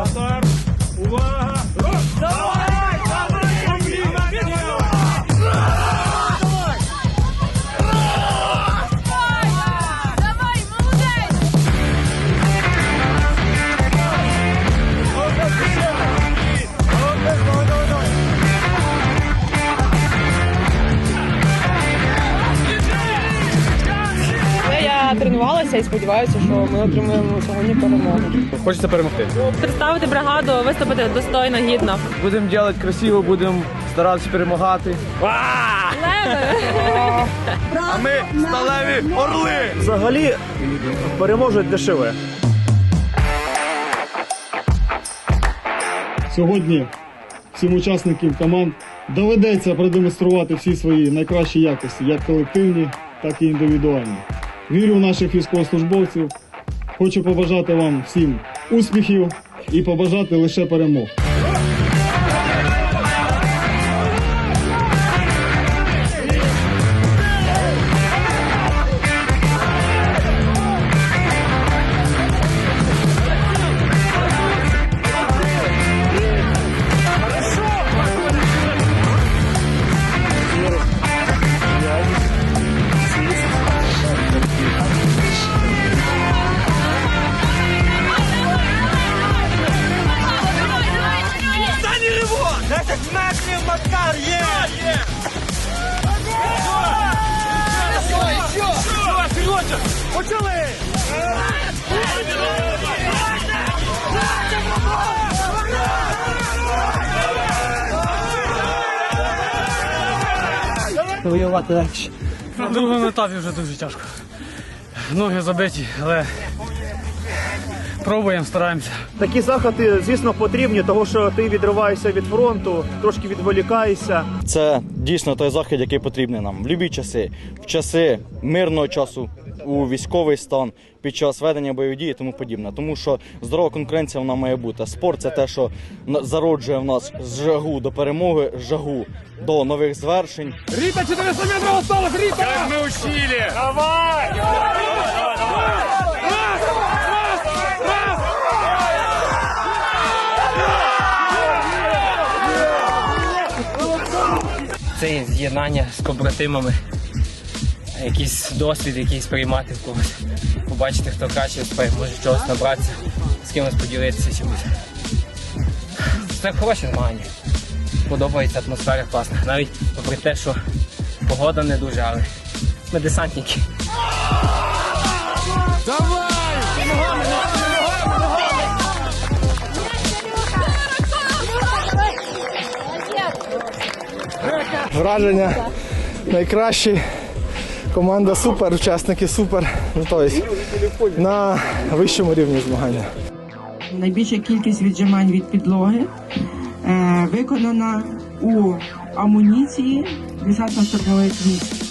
pasar. Тренувалася і сподіваюся, що ми отримаємо сьогодні перемогу. Хочеться перемогти. Представити бригаду, виступити достойно, гідно. Будемо робити красиво, будемо старатися перемагати. А ми сталеві орли! Взагалі переможуть дешеве. Сьогодні всім учасникам команд доведеться продемонструвати всі свої найкращі якості, як колективні, так і індивідуальні. Вірю в наших військовослужбовців. Хочу побажати вам всім успіхів і побажати лише перемог. Воювати легше. На другому етапі вже дуже тяжко. Ноги забиті, але пробуємо, стараємося. Такі заходи, звісно, потрібні, тому що ти відриваєшся від фронту, трошки відволікаєшся. Це дійсно той захід, який потрібний нам в будь-які часи, в часи мирного часу, у військовий стан, під час ведення бойових дій і тому подібне. Тому що здорова конкуренція вона має бути. Спорт це те, що на- зароджує в нас жагу до перемоги, жагу до нових звершень. Рита, 400 метров осталось, Рита! Как мы учили! Давай! Це з'єднання з побратимами, якийсь досвід, якийсь приймати в когось. Побачити, хто краще може чогось набратися, з кимось поділитися чимось. Це хороші змагання. Подобається атмосфера класна. Навіть попри те, що погода не дуже, але ми десантники. Враження найкращі. Команда супер, учасники супер. Ну, тобто, на вищому рівні змагання. Найбільша кількість віджимань від підлоги е, виконана у амуніції десантно-штурмових військ.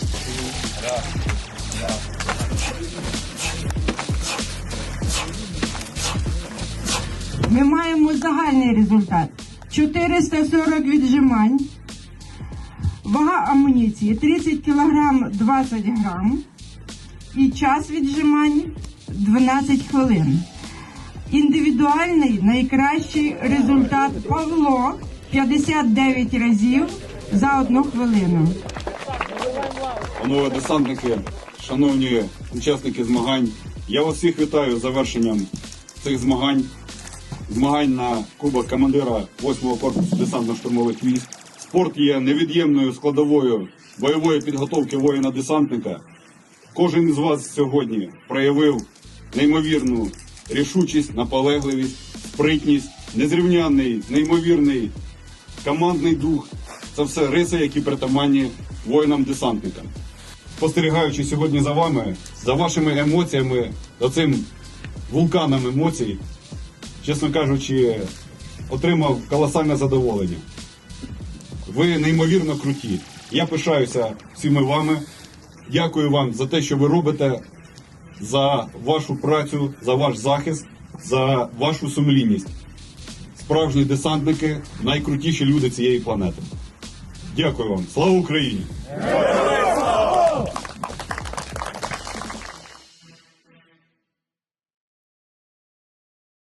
Ми маємо загальний результат. 440 віджимань, вага амуніції 30 кг 20 грам і час віджимань 12 хвилин. Індивідуальний найкращий результат Павло 59 разів за одну хвилину. Панове десантники, шановні учасники змагань, я вас всіх вітаю з завершенням цих змагань. Змагань на Кубок командира 8-го корпусу десантно-штурмових військ. Спорт є невід'ємною складовою бойової підготовки воїна-десантника. Кожен із вас сьогодні проявив неймовірну рішучість, наполегливість, спритність, незрівнянний, неймовірний командний дух. Це все риси, які притаманні воїнам-десантникам. Спостерігаючи сьогодні за вами, за вашими емоціями, за цим вулканом емоцій, чесно кажучи, отримав колосальне задоволення. Ви неймовірно круті. Я пишаюся всіми вами. Дякую вам за те, що ви робите, за вашу працю, за ваш захист, за вашу сумлінність. Справжні десантники найкрутіші люди цієї планети. Дякую вам. Слава Україні!